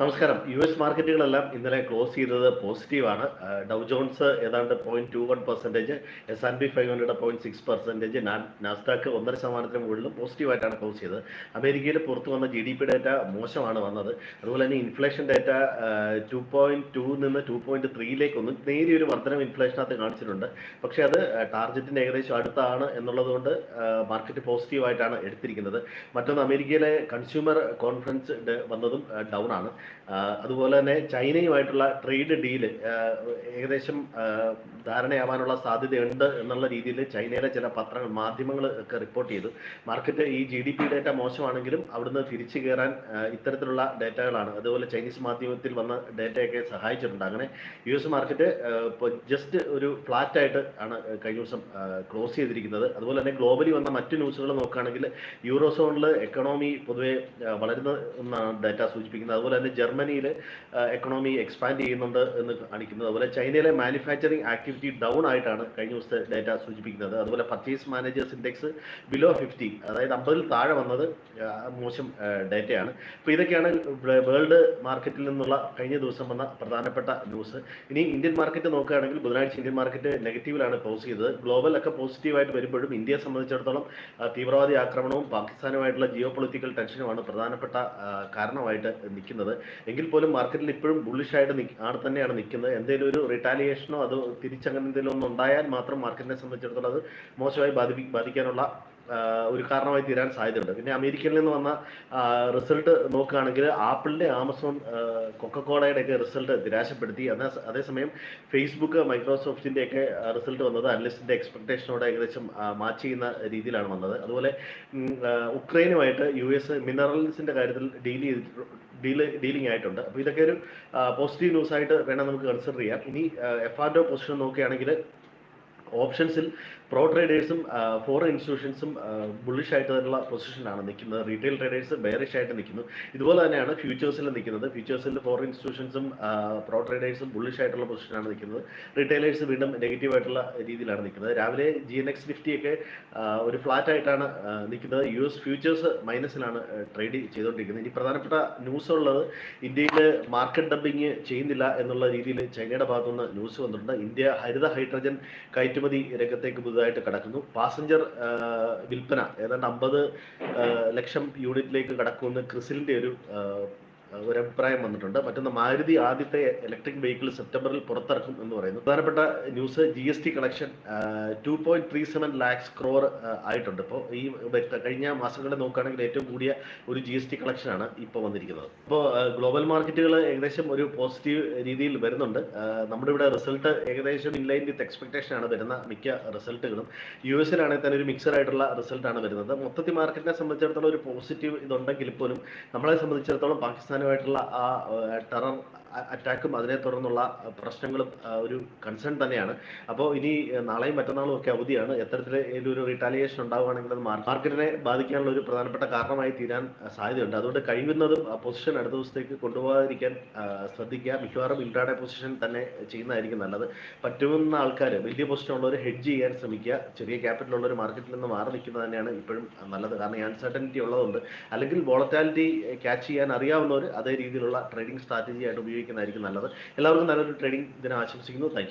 നമസ്കാരം. U S മാർക്കറ്റുകളെല്ലാം ഇന്നലെ close ചെയ്തത് പോസിറ്റീവാണ്. ഡൗ ജോൺസ് ഏതാണ്ട് point two one percentage S and P five hundred point six percentage Nasdaq ഒന്നര ശതമാനത്തിന് മുകളിലും പോസിറ്റീവായിട്ടാണ് ക്ലോസ് ചെയ്തത്. അമേരിക്കയിൽ പുറത്തു വന്ന ജി ഡി പി ഡേറ്റ മോശമാണ് വന്നത്. അതുപോലെ തന്നെ inflation data two point two നിന്ന് ടു പോയിന്റ് ത്രീയിലേക്ക് ഒന്ന് നേരിയൊരു വർധനം ഇൻഫ്ലേഷനകത്ത് കാണിച്ചിട്ടുണ്ട്. പക്ഷേ അത് ടാർഗറ്റിന്റെ ഏകദേശം അടുത്താണ് എന്നുള്ളതുകൊണ്ട് മാർക്കറ്റ് പോസിറ്റീവായിട്ടാണ് എടുത്തിരിക്കുന്നത്. മറ്റൊന്ന് അമേരിക്കയിലെ കൺസ്യൂമർ കോൺഫറൻസ് വന്നതും ഡൗൺ ആണ്. അതുപോലെ തന്നെ ചൈനയുമായിട്ടുള്ള ട്രേഡ് ഡീൽ ഏകദേശം ധാരണയാവാനുള്ള സാധ്യതയുണ്ട് എന്നുള്ള രീതിയിൽ ചൈനയിലെ ചില പത്രങ്ങൾ മാധ്യമങ്ങൾ ഒക്കെ റിപ്പോർട്ട് ചെയ്തു. മാർക്കറ്റ് ഈ ജി ഡി പി ഡേറ്റ മോശമാണെങ്കിലും അവിടുന്ന് തിരിച്ചു കയറാൻ ഇത്തരത്തിലുള്ള ഡേറ്റകളാണ് അതുപോലെ ചൈനീസ് മാധ്യമത്തിൽ വന്ന ഡേറ്റയൊക്കെ സഹായിച്ചിട്ടുണ്ട്. അങ്ങനെ യു എസ് മാർക്കറ്റ് ഇപ്പോൾ ജസ്റ്റ് ഒരു ഫ്ലാറ്റ് ആയിട്ട് ആണ് കഴിഞ്ഞ ദിവസം ക്ലോസ് ചെയ്തിരിക്കുന്നത്. അതുപോലെ തന്നെ ഗ്ലോബലി വന്ന മറ്റു ന്യൂസുകൾ നോക്കുകയാണെങ്കിൽ യൂറോ സോണിൽ എക്കണോമി പൊതുവെ വളരുന്ന എന്നാണ് ഡാറ്റ സൂചിപ്പിക്കുന്നത്. അതുപോലെ തന്നെ ജർമ്മനിയിൽ എക്കണോമി എക്സ്പാൻഡ് ചെയ്യുന്നുണ്ട് എന്ന് കാണിക്കുന്നത്. അതുപോലെ ചൈനയിലെ മാനുഫാക്ചറിങ് ആക്ടിവിറ്റി ഡൗൺ ആയിട്ടാണ് കഴിഞ്ഞ ദിവസത്തെ ഡേറ്റ സൂചിപ്പിക്കുന്നത്. അതുപോലെ purchase managers index below fifty അതായത് അമ്പതിൽ താഴെ വന്നത് മോശം ഡേറ്റയാണ് അപ്പോൾ ഇതൊക്കെയാണ് വേൾഡ് മാർക്കറ്റിൽ നിന്നുള്ള കഴിഞ്ഞ ദിവസം വന്ന പ്രധാനപ്പെട്ട ന്യൂസ് ഇനി ഇന്ത്യൻ മാർക്കറ്റ് നോക്കുകയാണെങ്കിൽ ബുധനാഴ്ച ഇന്ത്യൻ മാർക്കറ്റ് നെഗറ്റീവിലാണ് ക്ലോസ് ചെയ്തത്. ഗ്ലോബൽ ഒക്കെ പോസിറ്റീവായിട്ട് വരുമ്പോഴും ഇന്ത്യയെ സംബന്ധിച്ചിടത്തോളം തീവ്രവാദി ആക്രമണവും പാകിസ്ഥാനുമായിട്ടുള്ള ജിയോ പൊളിറ്റിക്കൽ ടെൻഷനുമാണ് പ്രധാനപ്പെട്ട കാരണമായിട്ട് നിൽക്കുന്നത്. എങ്കിൽ പോലും മാർക്കറ്റിൽ ഇപ്പോഴും ബുള്ളിഷായിട്ട് ആണ് തന്നെയാണ് നിൽക്കുന്നത് എന്തെങ്കിലും ഒരു റിട്ടാലിയേഷനോ അതോ തിരിച്ചങ്ങനെ എന്തെങ്കിലും ഒന്നും ഉണ്ടായാൽ മാത്രം മാർക്കറ്റിനെ സംബന്ധിച്ചിടത്തോളം അത് മോശമായി ബാധി ബാധിക്കാനുള്ള ഒരു കാരണമായി തീരാൻ സാധ്യതയുണ്ട്. പിന്നെ അമേരിക്കയിൽ നിന്ന് വന്ന റിസൾട്ട് നോക്കുകയാണെങ്കിൽ ആപ്പിളിന്റെ ആമസോൺ കൊക്കക്കോളയുടെ ഒക്കെ റിസൾട്ട് നിരാശപ്പെടുത്തി. എന്നാൽ അതേസമയം ഫേസ്ബുക്ക് മൈക്രോസോഫ്റ്റിന്റെ ഒക്കെ റിസൾട്ട് വന്നത് അനലിസ്റ്റിന്റെ എക്സ്പെക്ടേഷനോട് ഏകദേശം മാച്ച് ചെയ്യുന്ന രീതിയിലാണ് വന്നത്. അതുപോലെ ഉക്രൈനുമായിട്ട് യു എസ് മിനറൽസിന്റെ കാര്യത്തിൽ ഡീൽ ഡീൽ ഡീലിംഗ് ആയിട്ടുണ്ട്. അപ്പോൾ ഇതൊക്കെ ഒരു പോസിറ്റീവ് ന്യൂസ് ആയിട്ട് വേണം നമുക്ക് കൺസിഡർ ചെയ്യാം. ഇനി എഫ് ആർ പൊസിഷൻ നോക്കുകയാണെങ്കിൽ ഓപ്ഷൻസിൽ പ്രോ ട്രേഡേഴ്സും ഫോറിൻ ഇൻസ്റ്റിറ്റ്യൂഷൻസും ബുള്ളിഷ് ആയിട്ടുള്ള പൊസിഷനാണ് നിൽക്കുന്നത്. റീറ്റെയിൽ ട്രേഡേഴ്സ് ബെയറിഷ് ആയിട്ട് നിൽക്കുന്നു. ഇതുപോലെ തന്നെയാണ് ഫ്യൂച്ചേഴ്സിൽ നിൽക്കുന്നത്. ഫ്യൂച്ചേഴ്സിൽ ഫോറിൻ ഇൻസ്റ്റിറ്റ്യൂഷൻസും പ്രോ ട്രേഡേഴ്സും ബുള്ളിഷ് ആയിട്ടുള്ള പൊസിഷനാണ് നിൽക്കുന്നത്. റീറ്റെയിലേഴ്സ് വീണ്ടും നെഗറ്റീവ് ആയിട്ടുള്ള രീതിയിലാണ് നിൽക്കുന്നത്. രാവിലെ ജി എൻ എക്സ് നിഫ്റ്റിയൊക്കെ ഒരു ഫ്ലാറ്റ് ആയിട്ടാണ് നിൽക്കുന്നത്. യു എസ് ഫ്യൂച്ചേഴ്സ് മൈനസിലാണ് ട്രേഡ് ചെയ്തുകൊണ്ടിരിക്കുന്നത്. ഇനി പ്രധാനപ്പെട്ട ന്യൂസ് ഉള്ളത് ഇന്ത്യയിൽ മാർക്കറ്റ് ഡബിങ് ചെയ്യുന്നില്ല എന്നുള്ള രീതിയിൽ ചൈനയുടെ ഭാഗത്തുനിന്ന് ന്യൂസ് വന്നിട്ടുണ്ട്. ഇന്ത്യ ഹരിത ഹൈഡ്രജൻ കയറ്റുമതി രംഗത്തേക്ക് പുതുതായിട്ട് കടക്കുന്നു. പാസഞ്ചർ വിൽപ്പന ഏതാണ്ട് അമ്പത് ലക്ഷം യൂണിറ്റിലേക്ക് കടക്കുമെന്ന് ക്രിസിലിന്റെ ഒരു ഒരു വന്നിട്ടുണ്ട്. മറ്റൊന്ന് മാരുതി ആദ്യത്തെ ഇലക്ട്രിക് വെഹിക്കിൾ സെപ്റ്റംബറിൽ പുറത്തിറക്കും എന്ന് പറയുന്നു. പ്രധാനപ്പെട്ട news G S T collection two point three seven lakhs crore ആയിട്ടുണ്ട്. ഇപ്പോൾ ഈ കഴിഞ്ഞ മാസങ്ങളിൽ നോക്കുകയാണെങ്കിൽ ഏറ്റവും കൂടിയ ഒരു ജി എസ് ടി കളക്ഷനാണ് ഇപ്പോൾ വന്നിരിക്കുന്നത്. ഇപ്പോൾ ഗ്ലോബൽ മാർക്കറ്റുകൾ ഏകദേശം ഒരു പോസിറ്റീവ് രീതിയിൽ വരുന്നുണ്ട്. നമ്മുടെ ഇവിടെ റിസൾട്ട് ഏകദേശം ഇൻലൈൻ വിത്ത് എക്സ്പെക്ടേഷൻ ആണ് വരുന്ന മിക്ക റിസൾട്ടുകളും യു എസിലാണെങ്കിൽ തന്നെ ഒരു മിക്സഡ് ആയിട്ടുള്ള റിസൾട്ടാണ് വരുന്നത്. മൊത്തത്തിൽ മാർക്കറ്റിനെ സംബന്ധിച്ചിടത്തോളം ഒരു പോസിറ്റീവ് ഇതുണ്ടെങ്കിൽ പോലും നമ്മളെ സംബന്ധിച്ചിടത്തോളം പാകിസ്ഥാനുമായിട്ടുള്ള ആ ടെറർ അറ്റാക്കും. അതിനെ തുടർന്നുള്ള പ്രശ്നങ്ങളും ഒരു കൺസേൺ തന്നെയാണ്. അപ്പോൾ ഇനി നാളെയും മറ്റന്നാളും ഒക്കെ അവധിയാണ്. എത്തരത്തിൽ ഒരു റിട്ടാലിയേഷൻ ഉണ്ടാവുകയാണെങ്കിൽ അത് മാർക്കറ്റിനെ ബാധിക്കാനുള്ള ഒരു പ്രധാനപ്പെട്ട കാരണമായി തീരാൻ സാധ്യതയുണ്ട്. അതുകൊണ്ട് കഴിയുന്നതും പൊസിഷൻ അടുത്ത ദിവസത്തേക്ക് കൊണ്ടുപോകാതിരിക്കാൻ ശ്രദ്ധിക്കുക. മിക്കവാറും ഇൻട്രാഡേ പൊസിഷൻ തന്നെ ചെയ്യുന്നതായിരിക്കും നല്ലത്. പറ്റുന്ന ആൾക്കാർ വലിയ പൊസിഷൻ ഉള്ളവർ ഹെഡ്ജ് ചെയ്യാൻ ശ്രമിക്കുക. ചെറിയ ക്യാപിറ്റൽ ഉള്ളവർ മാർക്കറ്റിൽ നിന്ന് മാറി നിൽക്കുന്നത് തന്നെയാണ് ഇപ്പോഴും നല്ലത്. കാരണം അൺസർട്ടനിറ്റി ഉള്ളതുകൊണ്ട് അല്ലെങ്കിൽ വോളറ്റാലിറ്റി ക്യാച്ച് ചെയ്യാൻ അറിയാവുന്നവർ അതേ രീതിയിലുള്ള ട്രേഡിംഗ് സ്ട്രാറ്റജി ആയിട്ട് ഉപയോഗിക്കുന്നതായിരിക്കും നല്ലത്. എല്ലാവർക്കും നല്ലൊരു ട്രേഡിംഗ് ദിനം ആശംസിക്കുന്നു. താങ്ക്